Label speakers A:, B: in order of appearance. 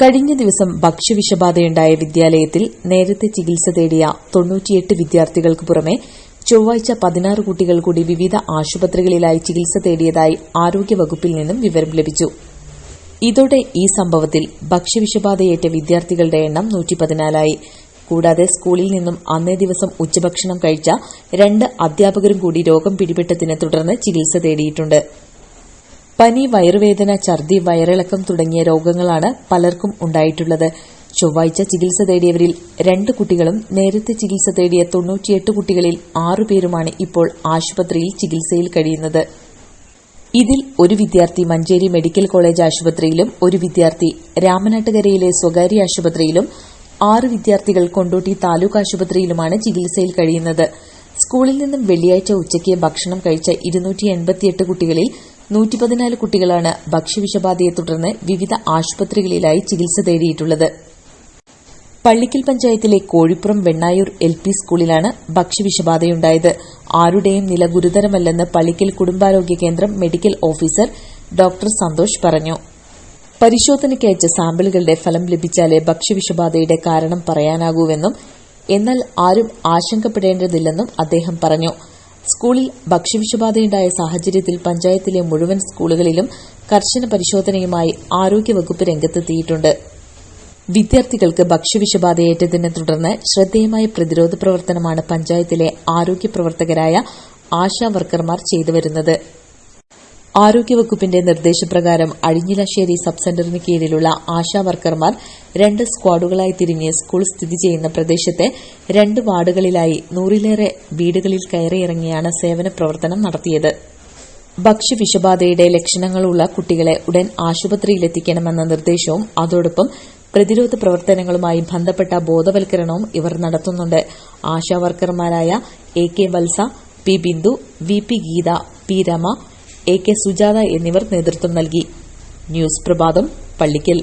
A: കഴിഞ്ഞ ദിവസം ഭക്ഷ്യവിഷബാധയുണ്ടായ വിദ്യാലയത്തിൽ നേരത്തെ ചികിത്സ തേടിയ തൊണ്ണൂറ്റിയെട്ട് വിദ്യാർത്ഥികൾക്ക് പുറമെ ചൊവ്വാഴ്ച പതിനാറ് കുട്ടികൾ കൂടി വിവിധ ആശുപത്രികളിലായി ചികിത്സ തേടിയതായി ആരോഗ്യവകുപ്പിൽ നിന്നും വിവരം ലഭിച്ചു. ഇതോടെ ഈ സംഭവത്തിൽ ഭക്ഷ്യവിഷബാധയേറ്റ വിദ്യാർത്ഥികളുടെ എണ്ണം നൂറ്റിപ്പതിനാലായി കൂടാതെ സ്കൂളിൽ നിന്നും അന്നേ ദിവസം ഉച്ചഭക്ഷണം കഴിച്ച രണ്ട് അധ്യാപകരും കൂടി രോഗം പിടിപെട്ടതിനെ തുടർന്ന് ചികിത്സ തേടിയിട്ടുണ്ട്. പനി വയറുവേദന ഛർദി വയറിളക്കം തുടങ്ങിയ രോഗങ്ങളാണ് പലർക്കും ഉണ്ടായിട്ടുള്ളത്. ചൊവ്വാഴ്ച ചികിത്സ തേടിയവരിൽ രണ്ട് കുട്ടികളും നേരത്തെ ചികിത്സ തേടിയ തൊണ്ണൂറ്റിയെട്ട് കുട്ടികളിൽ ആറുപേരുമാണ് ഇപ്പോൾ ആശുപത്രിയിൽ ചികിത്സയിൽ കഴിയുന്നത്. ഇതിൽ ഒരു വിദ്യാർത്ഥി മഞ്ചേരി മെഡിക്കൽ കോളേജ് ആശുപത്രിയിലും ഒരു വിദ്യാർത്ഥി രാമനാട്ടുകരയിലെ സ്വകാര്യ ആശുപത്രിയിലും ആറ് വിദ്യാർത്ഥികൾ കൊണ്ടോട്ടി താലൂക്ക് ആശുപത്രിയിലുമാണ് ചികിത്സയിൽ കഴിയുന്നത്. സ്കൂളിൽ നിന്നും വെള്ളിയാഴ്ച ഉച്ചയ്ക്ക് ഭക്ഷണം കഴിച്ച ഇരുന്നൂറ്റി എൺപത്തിയെട്ട് കുട്ടികളിൽ നൂറ്റിപ്പതിനാല് കുട്ടികളാണ് ഭക്ഷ്യവിഷബാധയെ തുടർന്ന് വിവിധ ആശുപത്രികളിലായി ചികിത്സ തേടിയിട്ടുള്ളത്. പള്ളിക്കൽ പഞ്ചായത്തിലെ കോഴിപ്പുറം വെണ്ണായൂർ എൽ പി സ്കൂളിലാണ് ഭക്ഷ്യവിഷബാധയുണ്ടായത്. ആരുടെയും നില ഗുരുതരമല്ലെന്ന് പള്ളിക്കൽ കുടുംബാരോഗ്യ കേന്ദ്രം മെഡിക്കൽ ഓഫീസർ ഡോക്ടർ സന്തോഷ് പറഞ്ഞു. പരിശോധനയ്ക്ക് അയച്ച സാമ്പിളുകളുടെ ഫലം ലഭിച്ചാലേ ഭക്ഷ്യവിഷബാധയുടെ കാരണം പറയാനാകൂവെന്നും എന്നാൽ ആരും ആശങ്കപ്പെടേണ്ടതില്ലെന്നും അദ്ദേഹം പറഞ്ഞു. സ്കൂളിൽ ഭക്ഷ്യവിഷബാധയുണ്ടായ സാഹചര്യത്തിൽ പഞ്ചായത്തിലെ മുഴുവൻ സ്കൂളുകളിലും കർശന പരിശോധനയുമായി ആരോഗ്യവകുപ്പ് രംഗത്തെത്തിയിട്ടുണ്ട്. വിദ്യാർത്ഥികൾക്ക് ഭക്ഷ്യവിഷബാധയേറ്റതിനെ തുടർന്ന് ശ്രദ്ധേയമായ പ്രതിരോധ പ്രവർത്തനമാണ് പഞ്ചായത്തിലെ ആരോഗ്യ പ്രവർത്തകരായ ആശാ വർക്കർമാർ ചെയ്തുവരുന്നത്. ആരോഗ്യവകുപ്പിന്റെ നിർദ്ദേശപ്രകാരം അഴിഞ്ഞിലശ്ശേരി സബ് സെന്ററിന് കീഴിലുള്ള ആശാവർക്കർമാർ രണ്ട് സ്ക്വാഡുകളായി തിരിഞ്ഞ് സ്കൂൾ സ്ഥിതി ചെയ്യുന്ന പ്രദേശത്തെ രണ്ട് വാർഡുകളിലായി നൂറിലേറെ വീടുകളിൽ കയറിയിറങ്ങിയാണ് സേവന പ്രവർത്തനം നടത്തിയത്. ഭക്ഷ്യവിഷബാധയുടെ ലക്ഷണങ്ങളുള്ള കുട്ടികളെ ഉടൻ ആശുപത്രിയിലെത്തിക്കണമെന്ന നിർദ്ദേശവും അതോടൊപ്പം പ്രതിരോധ പ്രവർത്തനങ്ങളുമായി ബന്ധപ്പെട്ട ബോധവൽക്കരണവും ഇവർ നടത്തുന്നുണ്ട്. ആശാവർക്കർമാരായ A K Valsa P Bindu V P Geetha P Rama A K Sujatha എന്നിവർ നേതൃത്വം നൽകി. ന്യൂസ് പ്രഭാതം പള്ളിക്കൽ.